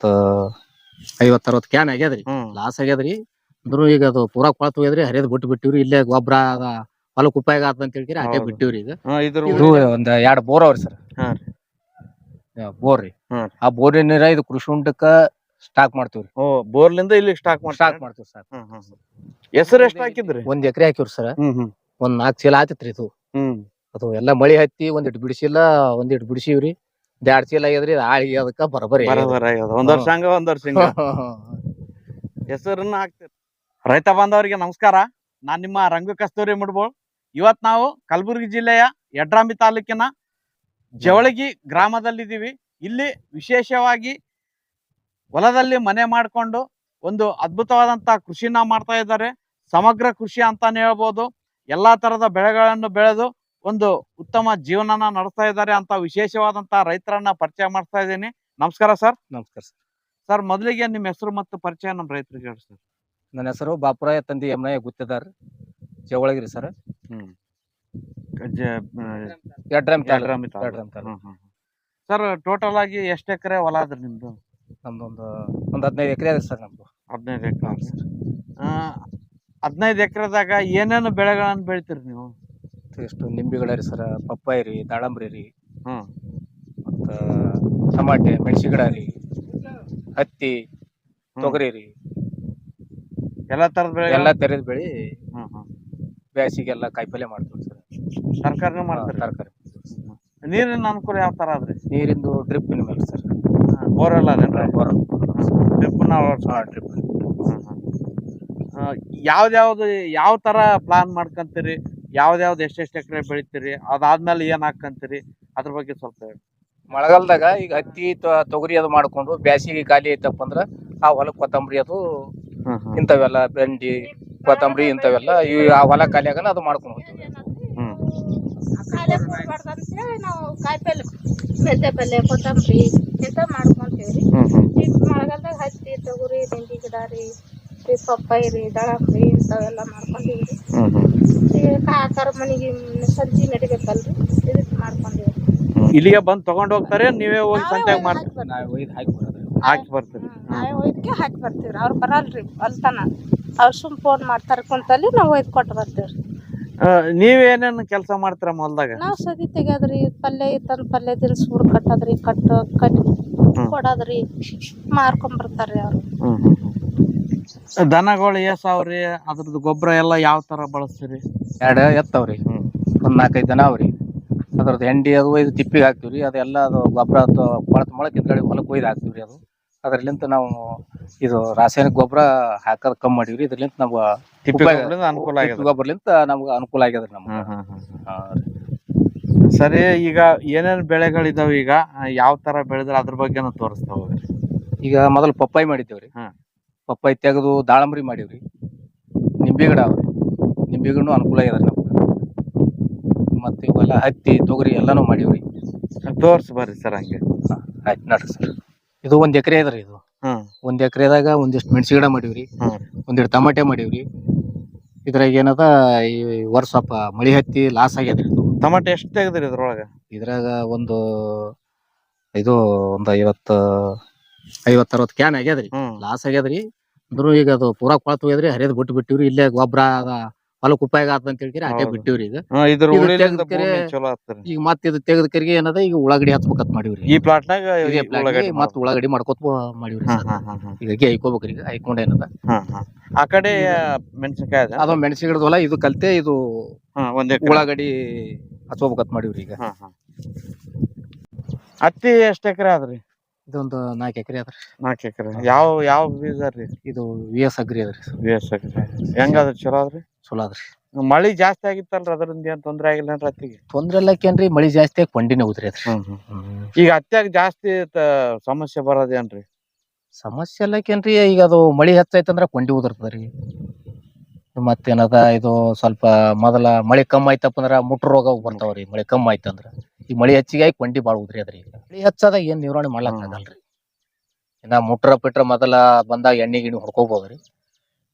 ಐವತ್ತ ಐವತ್ತ ಅರವತ್ ಕ್ಯಾನ್ ಆಗ್ಯದ್ರಿ ಹ್ಮ್. ಲಾಸ್ ಆಗ್ಯದ್ರಿ. ಅಂದ್ರು ಈಗ ಅದು ಪೂರಾ ಕೊಳತ್ ಹೋಗ್ಯದ್ರಿ ಹರಿಯದ್ ಬಿಟ್ಟು ಬಿಟ್ಟಿವ್ರಿ. ಇಲ್ಲೇ ಗೊಬ್ಬರ ಹೊಲಕ್ ಉಪಾಯ ಆತ ಅಂತ ಹೇಳ್ತೀರಿ ಅದೇ ಹೌದು. ಬಿಟ್ಟಿವ್ರಿ ಈಗ. ಹಾ, ಇದ್ರ ಇದು ಒಂದ್ ಎರಡ್ ಬೋರ್ ಅವ್ರಿ ಸರ್. ಹಾ ಬೋರ್ ರೀ ಹಾ. ಆ ಬೋರಿನ ನೀರ ಇದು ಕೃಷಿ ಉಂಡಕ್ಕ ಸ್ಟಾಕ್ ಮಾಡ್ತೀವ್ರಿ. ಓ ಬೋರ್ಲಿಂದ ಇಲ್ಲಿ ಸ್ಟಾಕ್ ಮಾಡ್ತಾರೆ? ಸ್ಟಾಕ್ ಮಾಡ್ತೀವಿ ಸರ್. ಹೆಸರು ಎಷ್ಟ್ ಹಾಕಿದ್ರಿ? ಒಂದ್ ಎಕರೆ ಹಾಕಿವ್ರಿ ಸರ್. ಹ್ಮ್ ಹ್ಮ್. ಒಂದ್ ನಾಲ್ಕ್ ಚೀಲ ಆತಿತ್ರಿ ಇದು. ಹ್ಮ್. ಅದು ಎಲ್ಲಾ ಮಳಿ ಹತ್ತಿ ಒಂದಿಟ್ಟು ಬಿಡಿಸಿಲ್ಲ ಒಂದಿಟ್ಟು ಬಿಡಿಸಿವ್ರಿ. ಎರಡ್ ಚೀಲ ಆಗ್ಯದ್ರಿ ಆಳಿಗೆ ಅದಕ್ಕ ಬರಬರಿ ಬರಬರ ಆಗ್ಯದ ಒಂದ್ ವರ್ಷ ಹಂಗ ಒಂದ್ ವರ್ಷ ಹಿಂಗ. ಹೆಸರನ್ನ ಹಾಕ್ತಿರಿ. ರೈತ ಬಾಂಧವರಿಗೆ ನಮಸ್ಕಾರ. ನಾನ್ ನಿಮ್ಮ ರಂಗು ಕಸ್ತೂರಿ ಮುಡ್ಬೋಳ್. ಇವತ್ ನಾವು ಕಲಬುರಗಿ ಜಿಲ್ಲೆಯ ಯಡ್ರಾಂಬಿ ತಾಲೂಕಿನ ಜವಳಗಿ ಗ್ರಾಮದಲ್ಲಿದ್ದೀವಿ. ಇಲ್ಲಿ ವಿಶೇಷವಾಗಿ ಹೊಲದಲ್ಲಿ ಮನೆ ಮಾಡಿಕೊಂಡು ಒಂದು ಅದ್ಭುತವಾದಂತ ಕೃಷಿನ ಮಾಡ್ತಾ ಇದ್ದಾರೆ. ಸಮಗ್ರ ಕೃಷಿ ಅಂತಾನೆ ಹೇಳ್ಬೋದು. ಎಲ್ಲಾ ತರದ ಬೆಳೆಗಳನ್ನು ಬೆಳೆದು ಒಂದು ಉತ್ತಮ ಜೀವನನ ನಡೆಸ್ತಾ ಇದ್ದಾರೆ ಅಂತ ವಿಶೇಷವಾದಂತ ರೈತರನ್ನ ಪರಿಚಯ ಮಾಡ್ತಾ ಇದ್ದೀನಿ. ನಮಸ್ಕಾರ ಸರ್. ನಮಸ್ಕಾರ ಸರ್. ಸರ್ ಮೊದಲಿಗೆ ನಿಮ್ಮ ಹೆಸರು ಮತ್ತು ಪರಿಚಯ ನಮ್ಮ ರೈತರಿಗೆ ಹೇಳಿ ಸರ್. ನನ್ನ ಹೆಸರು ಬಾಪುರಾಯ ತಂದೆ ಎಮ್ನಾಯ ಗುತ್ತಿದಾರ್ ಜವಳಗಿರಿ ಸರ್. ಹ್ಮ್. ಯಡ್ರಾಮ್ ಯಡ್ರಾಮಿ ತಾಲೂಕು. ಯಡ್ರಾಮ್ ತಾಲೂಕು. ಹ್ಮ್, ಹ್ಮ್, ಹ್ಮ್. ಸರ್ ಟೋಟಲ್ ಆಗಿ ಎಷ್ಟು ಎಕರೆ ಹೊಲ ಅದ್ರಿ ನಿಮ್ದು? ನಮ್ದೊಂದು ಒಂದು ಹದಿನೈದು ಎಕರೆ ಅದ ಸರ್ ನಮ್ದು. ಹದಿನೈದು ಎಕರೆ ಹದಿನೈದು ಎಕರೆದಾಗ ಏನೇನು ಬೆಳೆಗಳನ್ನ ಬೆಳಿತೀರಿ ನೀವು? ಎಷ್ಟು ನಿಂಬಿಗಳ ರೀ ಸರ ಪಪ್ಪಾಯಿ ರೀ ದಾಳಂಬ್ರಿ ರೀ. ಹ್ಮ್. ಮತ್ತು ಟಮಾಟೆ ಮೆಣಸಿ ಗಿಡ ರೀ ಹತ್ತಿ ತೊಗರಿ ರೀ. ಎಲ್ಲಾ ತರದ ಬೆಳೆ ಎಲ್ಲಾ ತೆರೆದ ಬೆಳಿ ಹ್ಮ್ ಹ್ಮ್. ಬ್ಯಾಸಿಗೆಲ್ಲ ಕಾಯಿಪಲ್ಯ ಮಾಡ್ತೀವಿ ಸರ್. ತರಕಾರಿನೂ ಮಾಡ್ತಾರೆ? ತರಕಾರಿ. ನೀರಿನ ಅನುಕೂಲ ಯಾವ ತರ ಅದ್ರಿ ನೀರಿಂದು ಡ್ರಿಪ್ ಮೇಲೆ ಸರ್. ಬೋರ್ವೆಲ್ ಅದೇನ್ರಿ? ಬೋರ್ ಡ್ರಿಪ್ನ ಡ್ರಿಪ್. ಯಾವ್ದು ಯಾವ ಥರ ಪ್ಲಾನ್ ಮಾಡ್ಕೊಂತೀರಿ? ಯಾವ್ದ್ಯಾವ್ದು ಎಷ್ಟೆಷ್ಟು ಎಕರೆ ಬೆಳಿತೀರಿ? ಅದಾದ್ಮೇಲೆ ಏನ್ ಹಾಕಂತೀರಿ ಅದ್ರ ಬಗ್ಗೆ ಸ್ವಲ್ಪ ಹೇಳಿ. ಮಳೆಗಾಲದಾಗ ಈಗ ಹತ್ತಿ ತ- ತೊಗರಿ ಅದು ಮಾಡ್ಕೊಂಡು ಬ್ಯಾಸಿಗೆ ಖಾಲಿ ಐತಪ್ಪ ಅಂದ್ರ ಆ ಹೊಲಕ್ ಕೊತ್ತಂಬರಿ ಅದು ಇಂಥವೆಲ್ಲ ಬೆಂಡಿ ಕೊತ್ತಂಬರಿ ಇಂಥವೆಲ್ಲ ಈ ಆ ಹೊಲ ಖಾಲಿ ಆಗನ ಅದು ಮಾಡ್ಕೊಂಡು ಹೋಗ್ತೀವಿ. ಹ್ಮ್. ಕಾಯಿಲೆ ಕೂಡ್ಬಾರ್ದು ಅಂತೇಳಿ ನಾವು ಕಾಯಿಪಲ್ಲೆ ಮೆಂತೆ ಪಲ್ಲೆ ಕೊತ್ತಂಬರಿ ಇಂಥ ಮಾಡ್ಕೊಂತೀವಿ ರೀ ಹ್ಮ್ ಹ್ಮ್. ಈಗ ಮಳೆಗಾಲದಾಗ ಹತ್ತಿ ತೊಗರಿ ಬೆಂಡಿ ಗಿಡ ರೀ ಈ ಪಪ್ಪಾಯಿ ರೀ ದಾಳಂಬ್ರಿ ಇಂಥವೆಲ್ಲ ಮಾಡ್ಕೊಂಡೀವಿ ರೀ ಈಗ ಕಾಕರ ಮನೆಗೆ ಸಂಜೆ ನಡಿಬೇಕಲ್ರಿ ಇದಕ್ಕೆ ಮಾಡ್ಕೊಂಡೀವಿ ರೀ ಇಲ್ಲಿಗೆ ಬಂದು ತಗೊಂಡು ಹೋಗ್ತಾರೆ ನೀವೇ ಹೋಗಿ ಸಂತ್ಯಾಗ ಒಯ್ದು ಮಾರ್ ಹಾಕಿ ನಾವು ಒಯ್ದು ಹಾಕಿ ಬರೋದು. ಹಾಕಿ ಬರ್ತೀರಿ. ನಾವೇ ಒಯ್ದಕ್ಕೆ ಹಾಕಿ ಬರ್ತೀವಿ ರೀ ಅವ್ರು ಬರಲ್ರಿ ಅಲ್ತನ ಅವ್ರು ಸುಮ್ ಫೋನ್ ಮಾಡ್ತಾರೆ ಕುಂತಲ್ಲಿ ನಾವು ಒಯ್ದು ಕೊಟ್ಟು ಬರ್ತೀವಿ ರೀ ನೀವೇನೇನ್ ಕೆಲಸ ಮಾಡ್ತೀರ ಹೊಲ್ದಾಗ ನಾವು ಸದಿ ತೆಗ್ಯೋದ್ರಿ ಪಲ್ಯ ಇತ್ತಂದ್ ಪಲ್ಯ ದಿನ್ಸ್ ಕಟ್ಟಿ ಕಟ್ಟೋದ್ರಿ ಕಟ್ಟು ಕಟ್ ಕೊಡೋದ್ರಿ ಮಾರ್ಕೊಂಬರ್ತಾರ್ರಿ ಅವ್ರು. ದನಗಳು ಅವ್ರಿ ಅದ್ರದ್ದು ಗೊಬ್ಬರ ಎಲ್ಲ ಯಾವ ತರ ಬಳಸ್ತೀರಿ? ಎರಡು ಎತ್ತವ್ರಿ. ಒಂದ್ ನಾಲ್ಕೈದು ದನ ಅವ್ರಿ. ಅದ್ರದ್ದು ಹೆಂಡಿ ಅದು ಒಯ್ದು ತಿಪ್ಪಿಗೆ ಹಾಕ್ತಿವ್ರಿ ಅದೆಲ್ಲ ಅದು ಗೊಬ್ಬರ ಕೊಳತ್ ಮೊಳಕ್ ಇದ್ರಲ್ಲಿ ಹೊಲಕ್ಕೆ ಒಯ್ದು ಹಾಕ್ತೀವ್ರಿ ಅದು. ಅದ್ರಲಿಂತ ನಾವು ಇದು ರಾಸಾಯನಿಕ ಗೊಬ್ಬರ ಹಾಕೋದ್ ಕಮ್ಮಿ ಮಾಡಿವ್ರಿ ಇದ್ರಲಿಂತ ನಮ್ಗೆ ತಿಪ್ಪಿ ಅನುಕೂಲ ಆಗ್ಯದ ತಿಪ್ಪಿ ಗೊಬ್ಬರಲಿಂತ ನಮ್ಗೆ ಅನುಕೂಲ ಆಗ್ಯದ್ರಿ ನಮ್ಗೆ. ಹ್ಮ್. ಸರಿ ಈಗ ಏನೇನ್ ಬೆಳೆಗಳಿದಾವ ಈಗ? ಯಾವ ತರ ಬೆಳೆದ್ರ ಅದ್ರ ಬಗ್ಗೆನೂ ತೋರಿಸ್ತಾ ಹೋಗ್ರಿ. ಈಗ ಮೊದಲು ಪಪ್ಪಾಯಿ ಮಾಡಿದ್ದೇವ್ರಿ. ಹ್ಮ್. ಪಪ್ಪಾಯಿ ತೆಗೆದು ದಾಳಂಬರಿ ಮಾಡೀವ್ರಿ. ನಿಂಬೆ ಗಿಡ ಅವ್ರಿ. ನಿಂಬೆ ಗಿಡನು ಅನುಕೂಲ ಇದೆ ನಮ್ಗೆ. ಮತ್ತೆ ಇವೆಲ್ಲ ಹತ್ತಿ ತೊಗರಿ ಎಲ್ಲಾನು ಮಾಡೀವ್ರಿ. ತೋರ್ಸ್ ಬರ್ರಿ ಸರ್ ಹಂಗೆ. ಆಯ್ತು ನೋಡ್ರಿ ಸರ್. ಇದು ಒಂದ್ ಎಕರೆ ರೀ ಇದು. ಹ್ಮ್ ಒಂದ್ ಎಕರೆದಾಗ ಒಂದಿಷ್ಟು ಮೆಣಸಿ ಗಿಡ ಮಾಡೀವ್ರಿ. ಹ್ಮ್. ಒಂದಿಷ್ಟು ಟಮಾಟೆ ಮಾಡೀವ್ರಿ. ಇದ್ರಾಗ ಏನದ ಈ ವರ್ಷ ಸ್ವಲ್ಪ ಮಳಿ ಹತ್ತಿ ಲಾಸ್ ಆಗ್ಯದ್ರಿ ಇದು. ಟಮಾಟೆ ಎಷ್ಟು ತೆಗೆದ್ರಿ ಇದ್ರೊಳಗ? ಇದ್ರಾಗ ಒಂದು ಇದು ಒಂದು ಐವತ್ತು ಐವತ್ತು ಅರವತ್ತು ಕ್ಯಾನ್ ಆಗ್ಯದ್ರಿ. ಹ್ಮ್. ಲಾಸ್ ಆಗ್ಯದ್ರಿ. ಅಂದ್ರು ಈಗ ಅದು ಪೂರಾ ಕೊಳತ್ ಹೋಗ್ಯದ್ರಿ ಹರಿಯದ್ ಬಿಟ್ಟು ಬಿಟ್ಟಿವ್ರಿ. ಇಲ್ಲೇ ಗೊಬ್ಬರ ಹೊಲಕ್ ಉಪಾಯ ಆತ ಅಂತ ಹೇಳ್ತೀರಿ ಅದೇ ಹೌದು. ಬಿಟ್ಟಿವ್ರಿ ಈಗ. ಇದ್ರ ಇದು ಉಳಿಲಿಂದ ತೆಗ್ದ್ ಕೆರೆ- ಭೂಮಿ ಚಲೋ ಆಗ್ತರಿ ಈಗ ಮತ್ತ್ ಇದು ತೆಗೆದ ಕರಿಗೆ ಏನದ ಈಗ ಉಳ್ಳಾಗಡಿ ಹಚ್ಬೇಕಂತ ಮಾಡಿವ್ರಿ. ಈ ಪ್ಲಾಟ್ನಾಗ ಇದೇ ಉಳಗಡಿ ಉಳ್ಳಾಗಡ್ಡಿ ಮತ್ತ್ ಉಳ್ಳಾಗಡಿ ಮಾಡ್ಕೊತ ಮಾಡಿವ್ರಿ ಹಾ ಸರ್. ಹಾ ಹಾ ಹಾ. ಈಗ ಐಕೋಬೇಕ್ರಿ ಈಗ ಐಕೊಂಡ ಏನದ. ಹಾ ಹಾ. ಆ ಕಡೆ ಮೆಣಸಿನಕಾಯಿ ಅದ? ಅದು ಮೆಣಸಿ ಗಿಡದ ಹೊಲ ಇದು ಕಲ್ತೆ ಇದು ಹಾ ಒಂದ್ ಎಕರೆ. ಉಳ್ಳಾಗಡಿ ಹಚ್ಕೋಬೇಕಂತ ಮಾಡಿವ್ರಿ ಈಗ. ಹಾ ಹಾ. ಹತ್ತಿ ಎಷ್ಟ್ ಎಕರೆ ಆದ್ರಿ? ಇದೊಂದು ನಾಲ್ಕು ಎಕರೆ ಅದ್ರಿ. ನಾಲ್ಕು ಎಕರೆ. ಯಾವ ಯಾವ ಬೀಜ ರೀ? ಇದು ವಿ ಎಸ್ ಅಗ್ರಿ ಅದ್ರಿ. ಬೇಸ್ ಎಕರೆ ಹೆಂಗದ್ರಿ? ಚಲೋ ಅದ್ರಿ? ಚಲೋ ಅದ್ರಿ. ಮಳಿ ಜಾಸ್ತಿ ಆಗಿತ್ತಲ್ರಿ ಅದರಿಂದ ಏನ್ ತೊಂದ್ರೆ ಆಗಿಲ್ಲ ಏನ್ರಿ ಹತ್ತಿಗೆ ತೊಂದ್ರೆ ಎಲ್ಲಕ್ಕೇನ್ರಿ ಮಳಿ ಜಾಸ್ತಿ ಆಗಿ ಕೊಂಡಿನೇ ಉದ್ರಿ ಅದ್ರಿ. ಈಗ ಹತ್ಯಾಗ ಜಾಸ್ತಿ ತ- ಸಮಸ್ಯೆ ಬರೋದೇನ್ರಿ ಸಮಸ್ಯೆ ಎಲ್ಲಕ್ಕೇನ್ರಿ ಈಗ ಅದು ಮಳಿ ಹೆಚ್ಚಾಯ್ತಂದ್ರ ಕೊಂಡಿ ಉದುರ್ತದ್ರಿ. ಮತ್ತೇನದ ಇದು ಸ್ವಲ್ಪ ಮೊದಲ ಮಳೆ ಕಮ್ಮಿ ಆಯ್ತಪ್ಪ ಅಂದ್ರ ಮುಟ್ರ ರೋಗ ಬರ್ತಾವ್ರಿ ಮಳೆ ಕಮ್ಮಿ ಆಯ್ತಂದ್ರ. ಈ ಮಳಿ ಹೆಚ್ಚಿಗೆ ಆಗಿ ಕೊಂಡಿ ಬಾಳ ಉದ್ರಿ ಅದ್ರಿ ಈಗ. ಮಳಿ ಹೆಚ್ಚಾದಾಗ ಏನ್ ನಿರ್ವಹಣೆ ಮಾಡ್ಲಾಕ್ ಆಗಲ್ರಿ. ಇನ್ನ ಮುಟ್ರ ಪಿಟ್ರ ಮೊದಲ ಬಂದಾಗ ಎಣ್ಣೆ ಗಿಣ್ಣಿ ಹೊಡ್ಕೋಬಹುದ್ರಿ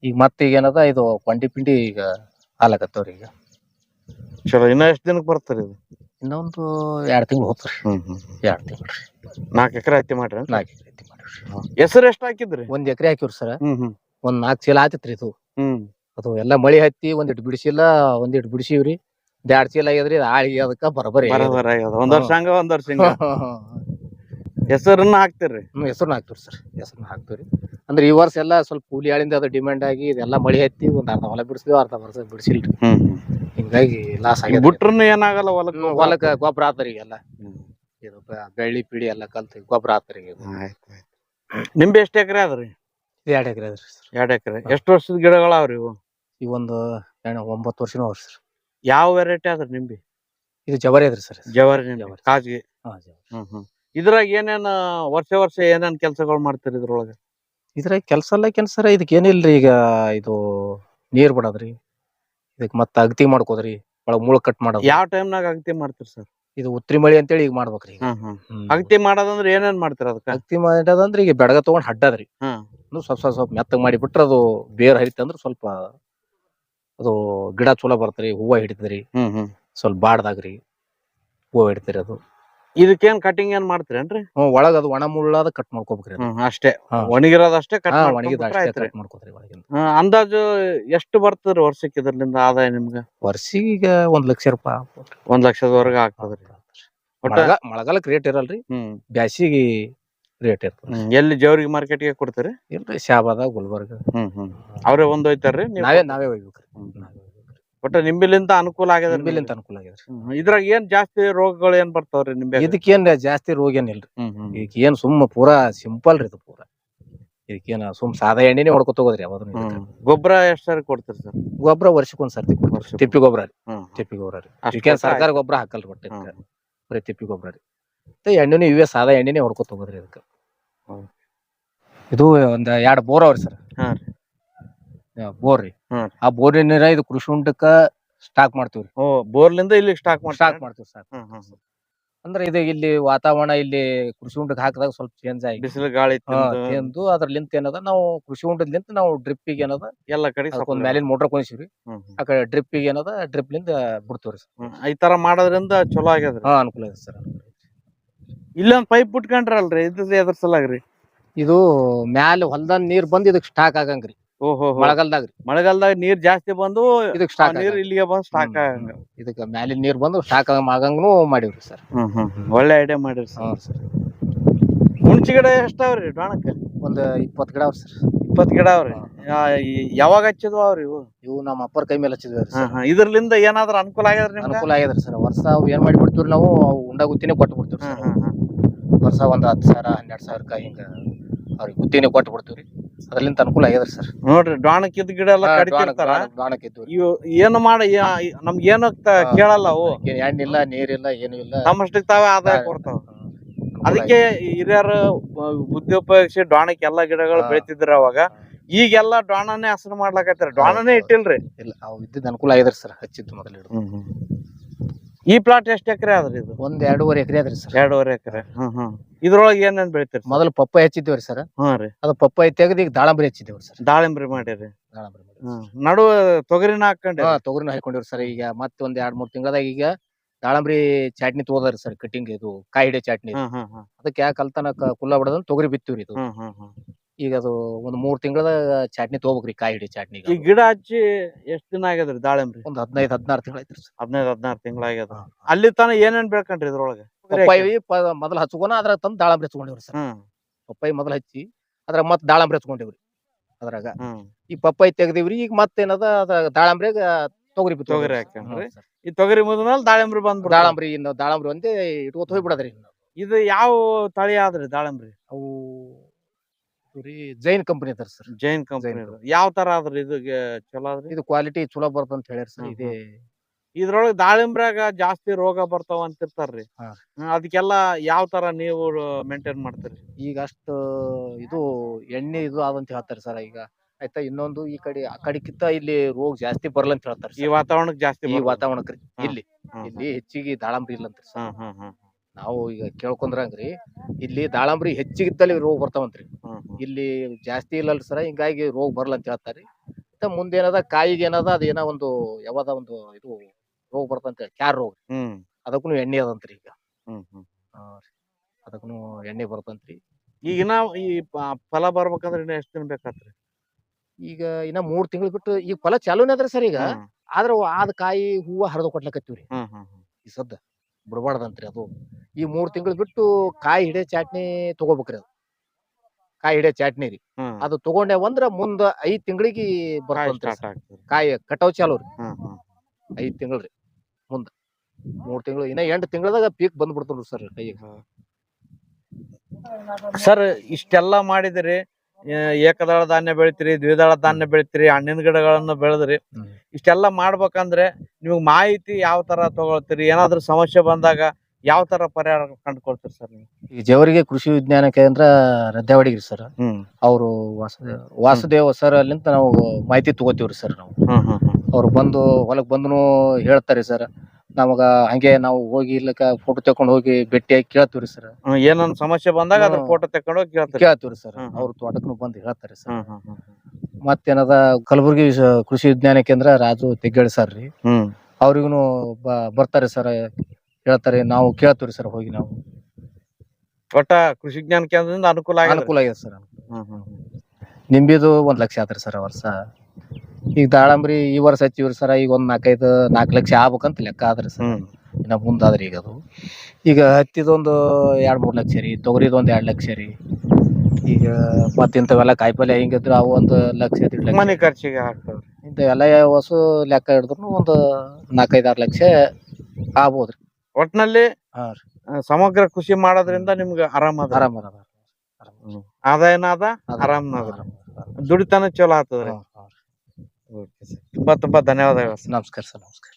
ಈಗ ಮತ್ತೆ ಈಗ ಏನದ ಇದು ಕೊಂಡಿ ಪಿಂಡಿ ಈಗ ಹಾಲಾಕತ್ತವ್ರಿ ಈಗ. ಚಲೋ ಇನ್ನ ಎಷ್ಟ್ ದಿನಕ್ಕೆ ಬರ್ತಾರಿ ಇದು? ಇನ್ನೊಂದು ಎರಡ್ ತಿಂಗಳು ಹೋಗ್ತ್ರಿ ಎರಡ್ ತಿಂಗಳು ನಾಲ್ಕು ಎಕರೆ ಹತ್ತಿ ಮಾಡ್ರಿ ನಾಲ್ಕು ಎಕರೆ ಐತಿ ಮಾಡ್ರಿ. ಹೆಸರು ಎಷ್ಟ್ ಹಾಕಿದ್ರಿ? ಒಂದ್ ಎಕರೆ ಹಾಕಿವ್ರಿ ಸರ್. ಹ್ಮ್ ಹ್ಮ್. ಒಂದ್ ನಾಲ್ಕು ಚೀಲ ಆತಿತ್ರಿ ಇದು. ಹ್ಮ್. ಅದು ಎಲ್ಲಾ ಮಳಿ ಹತ್ತಿ ಒಂದಿಟ್ಟು ಬಿಡಿಸಿಲ್ಲ ಒಂದಿಟ್ಟು ಬಿಡಿಸಿವ್ರಿ. ಎರಡ್ ಚೀಲ ಆಗ್ಯದ್ರಿ ಆಳಿಗೆ ಅದಕ್ಕ ಬರಬರಿ ಬರೋಬರ ಆಗ್ಯದ ಒಂದ್ ವರ್ಷ ಹಂಗ ಒಂದ್ ವರ್ಷ ಹಿಂಗ. ಹೆಸರನ್ನ ಹಾಕ್ತಿರಿ. ಹೆಸರನ್ನ ಹಾಕ್ತಿವ್ರಿ ಸರ್. ಹೆಸರನ್ನ ಹಾಕ್ತಿವ್ರಿ. ಅಂದ್ರೆ ಈ ವರ್ಷ ಎಲ್ಲಾ ಸ್ವಲ್ಪ ಕೂಲಿ ಆಳಿಂದ ಅದು ಡಿಮ್ಯಾಂಡ್ ಆಗಿ ಇದೆಲ್ಲ ಮಳಿ ಹತ್ತಿ ಒಂದ್ ಅರ್ಧ ಹೊಲ ಬಿಡಿಸಿದ್ವಿ ಅರ್ಧ ವರ್ಷ ಬಿಡಿಸಿಲ್ರಿ. ಹ್ಮ್ ಹಿಂಗಾಗಿ ಲಾಸ್ ಆಗಿ ಆಗ್ಯದ ಬಿಟ್ರನು ಏನಾಗಲ್ಲ ಹೊಲಕ್? ಹೊಲಕ್ಕ ಗೊಬ್ಬರ ಆತರಿ ಎಲ್ಲ. ಇದು ಬ- ಬೆಳ್ಳಿ ಪಿಡಿ ಎಲ್ಲ ಕಲ್ತು ಗೊಬ್ಬರ ಆತರಿ ಇದು. ನಿಂಬೆ ಎಷ್ಟ್ ಎಕರೆ ಅದ್ರಿ? ಎರಡ್ ಎಕರೆ ಅದ್ರಿ ಸರ್. ಎರಡ್ ಎಕರೆ. ಎಷ್ಟ್ ವರ್ಷದ ಗಿಡಗಳಾವ್ರಿ ಇವು? ಈ ಒಂದು ಏನ- ಒಂಬತ್ತು ವರ್ಷನೂ ಅವ್ರಿ ಸರ್. ಯಾವ ವೆರೈಟಿ ಆದ್ರೆ ನಿಂಬಿ? ಇದು ಜವರಿ ಅದ್ರಿ ಸರ್. ಜವಾರಿ ನಿಂಬೆ. ಕಾಜ್ಗಿ. ಹ್ಮ್ ಹ್ಮ್. ಇದ್ರಾಗ ಏನೇನ್ ವರ್ಷ ವರ್ಷ ಏನೇನ್ ಕೆಲ್ಸಗಳು ಮಾಡ್ತೀರಿ ಇದ್ರೊಳಗ? ಇದ್ರಾಗ ಕೆಲಸ ಎಲ್ಲ ಕೆಲಸ ಇದಕ್ಕೆ ಏನಿಲ್ರಿ ಈಗ ಇದು ನೀರ್ ಬಿಡೋದ್ರಿ ಇದಕ್ ಮತ್ತ ಅಗತಿ ಮಾಡ್ಕೋದ್ರಿ ಒಳಗ್ ಮುಳ್ಳು ಕಟ್ ಮಾಡೋದು ಯಾವ ಟೈಮ್ನಾಗ ಅಗತಿ ಮಾಡ್ತೀರಿ ಸರ್? ಇದು ಉತ್ರಿ ಮಳಿ ಅಂತೇಳಿ ಈಗ ಮಾಡ್ಬೇಕ್ರಿ ಹ್ಮ್ ಹ್ಮ್. ಅಗತಿ ಮಾಡೋದಂದ್ರೆ ಏನೇನ್ ಮಾಡ್ತೀರ ಅದಕ್ಕೆ? ಅಗತಿ ಮಾಡೋದಂದ್ರೆ ಈಗ ಬೆಡಗ ತಗೊಂಡ್ ಹಡ್ಡದ್ರಿ. ಹ್ಮ್. ಸ್ವಲ್ಪ ಸ್ವಲ್ಪ ಸ್ವಲ್ಪ ಮೆತ್ತಗ್ ಮಾಡಿ ಬಿಟ್ರೆ ಅದು ಬೇರ್ ಹರಿತಂದ್ರೆ ಸ್ವಲ್ಪ ಅದು ಗಿಡ ಚಲೋ ಬರ್ತರಿ ಹೂವ ಹಿಡಿತದ್ರಿ ಹ್ಮ್ ಹ್ಮ್. ಸ್ವಲ್ಪ ಬಾಡ್ದಾಗ್ರಿ ಹೂವ ಹಿಡಿತರಿ ಅದು. ಇದಕ್ಕೇನ್ ಕಟಿಂಗ್ ಏನ್ ಮಾಡ್ತೀರೇನ್ರಿ ಹ್ಮ್ ಒಳಗ್ ಅದು ಒಣ ಮುಳ್ಳಾದ ಕಟ್ ಮಾಡ್ಕೋಬೇಕ್ರಿ ಅದು. ಹ್ಮ್ ಅಷ್ಟೇ. ಹಾ. ಒಣಗಿರೋದಷ್ಟೇ ಕಟ್ ಹಾ ಒಣಗಿದ ಅಷ್ಟೇ ಕಟ್ ಒಳಗಿಂದ. ಅಂದಾಜು ಎಷ್ಟು ಬರ್ತದ್ರಿ ವರ್ಷಕ್ಕೆ ಇದರಿಂದ ಆದಾಯ ನಿಮ್ಗೆ? ವರ್ಷಿಗೆ ಈಗ ಒಂದ್ ಲಕ್ಷ ರೂಪಾಯಿ. ಒಂದ್ ಲಕ್ಷದವರೆಗೆ ಆಗ್ತದ್ರಿ. ಒಟ್ಟ ಮಳೆಗಾಲ ಮಳೆಗಾಲಕ್ ರೇಟ್ ಇರಲ್ರಿ. ಹ್ಮ್. ಬ್ಯಾಸಿಗಿ ರೇಟ್ ಇರ್ತದ. ಹ್ಮ್. ಎಲ್ಲಿ ಜವರಿಗೆ ಮಾರ್ಕೆಟ್ಗೆ ಕೊಡ್ತೀರಿ? ಇಲ್ರಿ ಶಾಬಾದ ಗುಲ್ಬರ್ಗ. ಹ್ಮ್ ಹ್ಮ್. ಅವ್ರೇ ಒಂದ್ ಒಯ್ತಾರ್ರಿ ನೀವ್? ನಾವೇ ನಾವೇ ಒಯ್ಬೇಕ್ರಿ ಹ್ಮ್. ನಾವೇ ಒಯ್ಬೇಕ್ರಿ. ಒಟ್ಟ ನಿಂಬಿಲಿಂದ ಅನುಕೂಲ ಆಗ್ಯದ ನಿಂಬಿಲಿಂದ ಅನುಕೂಲ ಆಗ್ಯದ್ರಿ ಇದ್ರಾಗ ಏನ್ ಜಾಸ್ತಿ ರೋಗಗಳು ಏನ್ ಬರ್ತಾವ್ರಿ ನಿಂಬೆ ಇದಕ್ಕೇನ್ ಜಾಸ್ತಿ ರೋಗ ಏನಿಲ್ರಿ ಹ್ಮ್ ಹ್ಮ್. ಏನ್ ಸುಮ್ಮ ಪೂರಾ ಸಿಂಪಲ್ ರೀ ಇದು ಪೂರಾ. ಇದಕ್ಕೇನ ಸುಮ್ ಸಾದಾ ಎಣ್ಣೆನೆ ಹೊಡ್ಕೊತ ಹೋಗೋದ್ರಿ ಯಾವ್ದು ಹ್ಮ್ ಗೊಬ್ಬರ ಎಷ್ಟ್ ಸರಿ ಕೊಡ್ತೀರಿ ಸರ್? ಗೊಬ್ಬರ ವರ್ಷಕ್ಕೊಂದ್ ಸರ್ತಿ ಕೊಡ್ತೀವಿ. ತಿಪ್ಪಿ ಗೊಬ್ಬರ ರೀ. ಹ್ಮ್ ತಿಪ್ಪಿ ಗೊಬ್ಬರ ರೀ. ಅಷ್ಟ್ ಇದಕ್ಕೇನ್ ಕೊಟ್ರೆ ಸರ್ಕಾರ ಗೊಬ್ಬರ ಹಾಕಲ್ರಿ ಹ್ಮ್. ಬರೀ ತಿಪ್ಪಿ ಗೊಬ್ಬರ ರೀ. ಎಣ್ಣೆನು ಇವೇ ಸಾದಾ ಎಣ್ಣೆನೆ ಹೊಡ್ಕೊತ ಹೋಗೋದ್ರಿ ಅದಕ್ಕೆ. ಹ್ಮ್. ಇದು ಒಂದ್ ಎರಡ್ ಬೋರ್ ಅವ್ರಿ ಸರ್. ಹಾ ಬೋರ್ ರೀ. ಹ್ಮ್. ಆ ಬೋರಿನ ನೀರ ಇದು ಕೃಷಿ ಉಂಡಕ್ಕ ಸ್ಟಾಕ್ ಮಾಡ್ತೀವ್ರಿ. ಓ ಬೋರ್ಲಿಂದ ಇಲ್ಲಿ ಸ್ಟಾಕ್ ಸ್ಟಾಕ್ ಮಾಡ್ತೀವಿ ಸರ್ ಅಂದ್ರೆ ಇದು ಇಲ್ಲಿ ವಾತಾವರಣ ಇಲ್ಲಿ ಕೃಷಿ ಉಂಡಕ್ ಹಾಕಿದಾಗ ಸ್ವಲ್ಪ ಚೇಂಜ್ ಆಗಿ. ಬಿಸಿಲು ಗಾಳಿ ಹಾ, ತಿಂದು. ತಿಂದು ಅದ್ರಲಿಂತ ಏನದ ನಾವು ಕೃಷಿ ಉಂಡದ್ಲಿಂತ ನಾವು ಡ್ರಿಪ್ಪಿಗೆ ಏನದ ಎಲ್ಲ ಕಡೆ ಅದಕ್ಕೊಂದ್ supply ಮ್ಯಾಲಿನ ಮೋಟರ್ ಕೊಂಡಿಸಿವ್ರಿ ಹ್ಮ್ ಹ್ಮ್. ಆ ಕಡೆ ಡ್ರಿಪ್ಪಿಗೆ ಏನದ ಡ್ರಿಪ್ಲಿಂದ ಬಿಡ್ತೀವ್ರಿ ಸರ್ ಹ್ಮ್. ಈ ತರ ಮಾಡೋದ್ರಿಂದ ಚಲೋ ಆಗ್ಯದ್ರಿ. ಹಾ ಅನುಕೂಲ ಇದೆ ಸರ್ ಇಲ್ಲೊಂದ್ ಪೈಪ್ ಬಿಟ್ಕೊಂಡ್ರಲ್ರಿ ಇದು ಎದ್ರ ಸಲಾಗ್ರಿ ಇದು ಮ್ಯಾಲ ಹೊಲ್ದಾಗ ನೀರ್ ಬಂದ್ ಇದಕ್ ಸ್ಟಾಕ್ ಆಗಂಗ್ರಿ. ಓಹೋ ಮಳೆಗಾಲದಾಗ ಮಳೆಗಾಲದಾಗ ನೀರ್ ಜಾಸ್ತಿ ಬಂದು ಇದಕ್ ಸ್ಟಾಕ್ ನೀರ್ ಇಲ್ಲಿಗೆ ಬಂದು ಸ್ಟಾಕ್ ಆಗಂಗ ಇದಕ್ ಮ್ಯಾಲಿನ ನೀರ್ ಬಂದು ಸ್ಟಾಕ್ ಆಗಂಗ್ನು ಮಾಡಿವ್ರಿ ಸರ್. ಹ್ಮ್ ಹ್ಮ್. ಒಳ್ಳೆ ಐಡಿಯಾ ಮಾಡಿರಿ ಹಾ ಸರ್ ಸರ್. ಹುಣ್ಚಿ ಗಿಡ ಎಷ್ಟಾವ್ರಿ ಡಾಣಕ್ಕೆ ಒಂದ್ ಇಪ್ಪತ್ ಗಿಡ ಅವ್ರಿ ಸರ್. ಇಪ್ಪತ್ ಗಿಡ ಅವ್ರಿ? ಯಾವಾಗ ಹಚ್ಚಿದ್ವ ಅವ್ರಿ ಇವು? ಇವು ನಮ್ಮ ಅಪ್ಪರ್ ಕೈ ಮೇಲೆ ಹಚ್ಚಿದ್ವಿ ಸರ್. ಇದ್ರಲಿಂದ ಏನಾದ್ರ ಅನುಕೂಲ ಆಗ್ಯದ್ರಿ ನಿಮ್ಗೆ? ಅನುಕೂಲ ಆಗ್ಯದ್ರಿ ಸರ್. ವರ್ಷ ಅವು ಏನ್ ಮಾಡಿ ಬಿಡ್ತೀವ್ರಿ ನಾವು ಅವು ಉಂಡ ಗುತ್ತಿನೇ ಕೊಟ್ಟು ಬಿಡ್ತೀವಿ ಸರ್. ವರ್ಷ ಒಂದು ಹತ್ತು ಸಾವಿರ ಹನ್ನೆರಡು ಸಾವಿರಕ್ಕೆ ಹಿಂಗೆ ಅವ್ರಿಗೆ ಗುತ್ತಿನೇ ಕೊಟ್ಟು ಬಿಡ್ತೀವಿ ರೀ ಅದ್ರಲ್ಲಿಂದ ಅನುಕೂಲ ಆಗ್ಯದ ಸರ್. ನೋಡ್ರಿ ಡಾಣಕ್ಕಿದ್ ಗಿಡ ಎಲ್ಲ ಕಡಿತಿರ್ತಾರ. ಗಾಣಕ್ಕಿದ್ದು ಇವು ಏನು ಮಾಡಿ ನಮ್ಗೆ ಏನು. ಕೇಳಲ್ಲ ಅವು. ಎಣ್ಣಿಲ್ಲ ನೀರಿಲ್ಲ ಏನು ಇಲ್ಲ. ತಮ್ಮಷ್ಟಕ್ಕೆ ತಾವೇ ಆದಾಯ ಕೊಡ್ತಾವ. ಅದಕ್ಕೆ ಹಿರಿಯರು ಬುದ್ಧಿ ಉಪಯೋಗಿಸಿ ಡಾಣಕ್ಕೆ ಎಲ್ಲ ಗಿಡಗಳು. ಬೆಳಿತಿದ್ರ ಅವಾಗ. ಈಗೆಲ್ಲ ಡಾಣನೇ ಹಸನು ಮಾಡ್ಲಾಕತ್ತಾರ ಡಾಣನೇ. ಇಟ್ಟಿಲ್ರಿ. ಇಲ್ಲ ಅವು ಇದ್ದಿದ್ದು ಅನುಕೂಲ ಆಗಿದ್ರಿ ಸರ್ ಹಚ್ಚಿದ್ದು ಮೊದಲು ಈ ಪ್ಲಾಟ್ ಎಷ್ಟು ಎಕರೆ ಆದ್ರಿ ಇದು? ಒಂದ್ ಎರಡೂವರೆ ಎಕರೆ ಅದ್ರಿ ಸರ್. ಎರಡೂವರೆ ಎಕರೆ. ಹ್ಮ್ ಹ್ಮ್. ಇದ್ರೊಳಗೆ ಏನೇನ್ ಬೆಳಿತೀರಿ ಮೊದಲು ಪಪ್ಪ ಹೆಚ್ಚಿದ್ದೇವ್ರಿ ಸರ್. ಹಾ ರೀ. ಅದು ಪಪ್ಪಾಯಿ ತೆಗೆದು ಈಗ ದಾಳಂಬರಿ ಹಚ್ಚಿದ್ದೇವ್ರಿ ಸರ್. ದಾಳಿಂಬ್ರಿ ಮಾಡಿರಿ. ದಾಳಂಬರಿ. ಹ್ಮ್. ನಡುವ ತೊಗರಿನ ಹಾಕೊಂಡ್ ಹಾ ತೊಗರಿನ ಹಾಕೊಂಡಿವ್ರಿ ಸರ್. ಈಗ ಮತ್ತೆ ಒಂದ್ ಎರಡ್ ಮೂರ್ ತಿಂಗಳದಾಗ ಈಗ ದಾಳಂಬರಿ ಚಾಟ್ನಿ ತೋದಾರಿ ಸರ್ ಕಟಿಂಗ್ ಇದು ಕಾಯಿ ಹಿಡಿಯೋ ಚಾಟ್ನಿ ಇದು. ಹ್ಮ್ ಹ್ಮ್ ಹ್ಮ್. ಅದಕ್ಕೆ ಯಾಕೆ ಕಲ್ತನ ಕುಲ್ಲ ಬಿಡೋದ್ ತೊಗರಿ ಬಿತ್ತಿವ್ರಿ ಇದು. ಹ್ಮ್ ಹ್ಮ್ ಹ್ಮ್. ಈಗ ಅದು ಒಂದ್ ಮೂರ್ ತಿಂಗಳ ಚಟ್ನಿ ತಗೋಬೇಕ್ರಿ ಕಾಯಿ ಹಿಡಿ ಚಟ್ನಿ ಈ ಗಿಡ ಹಚ್ಚಿ ಎಷ್ಟ್ ದಿನ ಆಗ್ಯದ್ರಿ ದಾಳಿಂಬ್ರಿ? ಒಂದ್ ಹದಿನೈದ್ ಹದಿನಾರು ತಿಂಗಳ ಐತ್ರಿ ಸರ್. ಹದಿನೈದು ಹದಿನಾರು ತಿಂಗಳ ಆಗ್ಯದ ಅಲ್ಲಿ ತನ ಏನೇನ್ ಬೆಳ್ಕೊಂಡ್ರಿ ಇದ್ರೊಳಗ? ಪಪ್ಪಾಯಿ ಪ- ಮೊದಲು ಹಚ್ಕೋನ ಅದ್ರ ತಂದ್ ದಾಳಂಬ್ರಿ ಹಚ್ಕೊಂಡಿವ್ರಿ ಸರ್. ಹ್ಮ್. ಪಪ್ಪಾಯಿ ಮೊದಲ ಹಚ್ಚಿ ಅದ್ರ ಮತ್ತ್ ದಾಳಂಬ್ರಿ ಹಚ್ಕೊಂಡಿವ್ರಿ ಅದ್ರಾಗ. ಹ್ಮ್. ಈ ಪಪ್ಪಾಯಿ ತೆಗ್ದಿವ್ರಿ ಈಗ ಮತ್ತೇನದ ಅದ ದಾಳಂಬ್ರಿಗ ತೊಗರಿ ತೊಗರಿ ಸರ್. ಈ ತೊಗರಿ ಮುದ್ಮೇಲೆ ದಾಳಿಂಬ್ರಿ ಬಂದ್ ದಾಳಂಬ್ರಿ ಇನ್ನು ದಾಳಂಬ್ರಿ ಒಂದೇ ಇಟ್ಕೊತ ಹೋಗ್ಬಿಡದ್ರಿ ಇನ್ನು. ಇದು ಯಾವ ತಳಿ ಆದ್ರಿ ದಾಳಿಂಬ್ರಿ? ಅವು ಇವ್ರಿ ಜೈನ್ ಕಂಪನಿ ಅದಾರ ಸರ್ ಜೈನ್ ಕಂಪನಿ. ಜೈನ್ ಯಾವ ತರ ಆದ್ರಿ ಇದು ಗೆ- ಚಲೋ ಆದ್ರಿ? ಇದು ಕ್ವಾಲಿಟಿ ಚಲೋ ಬರ್ತಂತ ಅಂತ ಹೇಳ್ಯಾರ ಸರ್. ಇದೆ ಇದೇ ಇದ್ರೊಳಗೆ ದಾಳಿಂಬ್ರಾಗ ಜಾಸ್ತಿ ರೋಗ ಬರ್ತಾವ ಅಂತಿರ್ತಾರ್ರಿ. ಹಾ. ಹ್ಮ್, ಅದಕ್ಕೆಲ್ಲ ಯಾವ ತರ ನೀವು ಮೇಂಟೈನ್ ಮಾಡ್ತೀರಿ? ಈಗ ಅಷ್ಟು ಇದು ಎಣ್ಣೆ ಇದು ಆದಂತ ಹೇಳ್ತಾರೆ ಸರ್ ಈಗ. ಆಯ್ತಾ ಇನ್ನೊಂದು ಈ ಕಡೆ ಆ ಕಡೆಕಿಂತ ಇಲ್ಲಿ ರೋಗ ಜಾಸ್ತಿ ಬರಲ್ಲ ಅಂತ ಹೇಳ್ತಾರೆ ಈ ವಾತಾವರಣಕ್ಕೆ ಜಾಸ್ತಿ ಈ ಬರ್ತದೆ. ರೀ. ಹಾ. ಇಲ್ಲಿ ಹ್ಮ್, ಇಲ್ಲಿ ಹೆಚ್ಚಿಗೆ ದಾಳಂಬ್ರಿ ಇಲ್ಲ ಅಂತ ಸರ್. ಹ್ಮ್, ಹ್ಮ್, ಹ್ಮ್, ನಾವು ಈಗ ಕೇಳ್ಕೊಂಡ್ರಂಗ್ರಿ ಇಲ್ಲಿ ದಾಳಂಬ್ರಿ ಹೆಚ್ಚಿಗಿದ್ದಲ್ಲಿ ರೋಗ ಬರ್ತಾವಂತ್ರಿ. ಇಲ್ಲಿ ಜಾಸ್ತಿ ಇಲ್ಲಲ್ರಿ ಸರ ಹಿಂಗಾಗಿ ರೋಗ ಬರಲ್ಲ ಅಂತ ಹೇಳ್ತಾರೆ ಮತ್ತೆ ಮುಂದೇನದ ಕಾಯಿಗೆ ಏನದ ಅದೇನ ಒಂದು ಯಾವ್ದ ಒಂದು ಇದು ರೋಗ ಬರ್ತಂತ ಹೇಳಿ ಕ್ಯಾರ್ ರೋಗ. ಅದಕ್ಕೂ ಎಣ್ಣೆ ಅದಂತ್ರಿ ಈಗ. ಅದಕ್ಕೂ ಎಣ್ಣೆ ಬರ್ತಂತ್ರಿ. ಈಗಿನ ಈ ಫಲ ಬರ್ಬೇಕಂದ್ರೆ ಇನ್ನ ಎಷ್ಟು ದಿನ ಬೇಕಾತ್ರಿ? ಈಗ ಇನ್ನ ಮೂರ್ ತಿಂಗಳು ಬಿಟ್ಟು ಈಗ ಫಲ ಚಾಲೂನೇ ಅದ್ರಿ ಸರ್ ಈಗ. ಆದ್ರೆ ಆದ ಕಾಯಿ ಹೂವ ಹರಿದು ಕೊಡ್ಲಕತ್ತೀವ್ರಿ. ಈ ಸದ್ದ. ಬಿಡಬಾರ್ದಂತ್ರಿ ಅದು. ಈ ಮೂರ್ ತಿಂಗಳು ಬಿಟ್ಟು ಕಾಯಿ ಹಿಡಿಯೋ ಚಾಟ್ನಿ ತಗೋಬೇಕ್ರಿ ಅದು. ಕಾಯಿ ಹಿಡಿಯೋ ಚಾಟ್ನಿ ರೀ. ಹ್ಮ್ ಅದು ತಗೊಂಡೆ ಅಂದ್ರ ಮುಂದ ಐದ್ ತಿಂಗಳಿಗೆ ಕಾಯಿ ಬರ್ತಂತ್ರಿ ಸ್ಟಾರ್ಟ್ ಆಗ್ತದೆ ಕಾಯಿ ಕಟಾವ್ ಚಾಲು ರೀ. ಹ್ಮ್ ಹ್ಮ್. ರೀ ಮುಂದ. ಮೂರ್ ತಿಂಗಳು ಇನ್ನ ಎಂಟು ತಿಂಗಳದಾಗ ಪೀಕ್ ಬಂದ್ಬಿಡ್ತಾರ ಸರ್ ಕೈಗೆ. ಸರ್ ಇಷ್ಟೆಲ್ಲ ಮಾಡಿದಿರಿ ಏಕದಳ ಧಾನ್ಯ ಬೆಳಿತೀರಿ ದ್ವಿದಳ ಧಾನ್ಯ ಬೆಳಿತೀರಿ ಹಣ್ಣಿನ ಗಿಡಗಳನ್ನ ಬೆಳೆದ್ರಿ. ಇಷ್ಟೆಲ್ಲ ಮಾಡ್ಬೇಕಂದ್ರೆ ನಿಮ್ಗೆ ಮಾಹಿತಿ ಯಾವ ತರ ತಗೊಳ್ತೀರಿ ಏನಾದ್ರೂ ಸಮಸ್ಯೆ ಬಂದಾಗ ಯಾವ ತರ ಪರಿಹಾರ ಕಂಡುಕೊಳ್ತೀರಿ ಸರ್ ನೀವು? ಈಗ ಜವರಿಗೆ ಕೃಷಿ ವಿಜ್ಞಾನ ಕೇಂದ್ರ ರದ್ದಾವಡಿಗ್ರಿ ಸರ್. ಹ್ಮ್. ಅವರು ವಾಸುದೇವ ವಾಸುದೇವ ಸರ್ ಅಲ್ಲಿಂದ ನಾವು ಮಾಹಿತಿ ತಗೋತೀವ್ರಿ ಸರ್ ನಾವು. ಹ್ಮ್ ಹ್ಮ್ ಹ್ಮ್. ಅವ್ರು ಬಂದು ಹೊಲಕ್ ಬಂದು ಹೇಳ್ತಾರೆ ಸರ್. ನಮಗ ಹಂಗೆ ನಾವು ಹೋಗಿ ಇಲ್ಲಕ ಫೋಟೋ ತಕೊಂಡ್ ಹೋಗಿ ಭೇಟಿಯಾಗಿ ಕೇಳ್ತೀವ್ರಿ ಸರ್ ಹ್ಮ್, ಏನೊಂದ್ ಸಮಸ್ಯೆ ಬಂದಾಗ ಅದ್ರ ಫೋಟೋ ಫೋಟೋ ತಕೊಂಡೋಗಿ ಕೇಳ್ತಾರೆ ಕೇಳ್ತೀವ್ರಿ. ಸರ್ ಹ್ಮ್. ಅವ್ರ ತೋಟಕ್ಕೂ ಬಂದು ಹೇಳ್ತಾರೆ ಸರ್ ಹ್ಮ್ ಹ್ಮ್ ಹ್ಮ್ ಮತ್ತೇನದ ಕಲಬುರಗಿ ಶ- ಕೃಷಿ ವಿಜ್ಞಾನ ಕೇಂದ್ರ ರಾಜು ತೆಗ್ಗಳ ಸರ್ ರೀ. ಹ್ಮ್. ಅವ್ರಿಗೂ ಬರ್ತಾರೆ ಸರ್ ಹೇಳ್ತಾರೆ. ನಾವು ಕೇಳ್ತೀವ್ರಿ ಸರ್ ಹೋಗಿ ನಾವು. ಒಟ್ಟ ಕೃಷಿ ವಿಜ್ಞಾನ ಕೇಂದ್ರದಿಂದ ಅನುಕೂಲ ಆಗಿದೆ. ಅನುಕೂಲ ಆಗಿದೆ ಸರ್ ನಿಂಬಿದು ಒಂದ್ ಲಕ್ಷ ಆತ್ರಿ ಸರ್ ವರ್ಷ ಈಗ ದಾಳಂಬ್ರಿ ಈ ವರ್ಷ ಹಚ್ಚಿವ್ರಿ ಸರ್ ಈಗ ಒಂದ್ ನಾಲ್ಕೈದು ನಾಲ್ಕು ಲಕ್ಷ ಆಗ್ಬೇಕಂತ ಲೆಕ್ಕ ಆದ್ರಿ ಸರ್. ಹ್ಮ್. ಇನ್ನ ಮುಂದಾದ್ರಿ ಈಗ ಅದು. ಈಗ ಹತ್ತಿದೊಂದು ಎರಡ್ ಮೂರ್ ಲಕ್ಷ ರೀ ತೊಗರಿದ ಒಂದ್ ಎರಡ್ ಲಕ್ಷ ರೀ. ಈಗ ಮತ್ತ ಇಂಥವೆಲ್ಲ ಕಾಯಿಪಲ್ಲೆ ಹಿಂಗಿದ್ರು ಅವು ಒಂದು ಲಕ್ಷ ಲಕ್ಷ. ಮನೆ ಖರ್ಚಿಗೆ ಆಗ್ತವ್ರಿ ಇಂಥವೆಲ್ಲ ಹೊಸು ಲೆಕ್ಕ ಹಿಡಿದ್ರು ಒಂದು ನಾಲ್ಕೈದು ಆರು ಲಕ್ಷ ಆಗ್ಬೋದ್ರಿ ಒಟ್ನಲ್ಲಿ ಹಾ ರೀ. ಆ, ಸಮಗ್ರ ಕೃಷಿ ಮಾಡೋದ್ರಿಂದ ನಿಮ್ಗೆ ಆರಾಮ ಅದ. ಆರಾಮ ಅದ ಆದಾಯನ ಅದ ಆರಾಮ್ ದುಡಿತನ ಚಲೋ ಆಗ್ತದ್ರಿ. ಹಾ, ಹಾ. ತುಂಬಾ ತುಂಬಾ ಧನ್ಯವಾದಗಳು ನಮಸ್ಕಾರ ಸರ್ ನಮಸ್ಕಾರ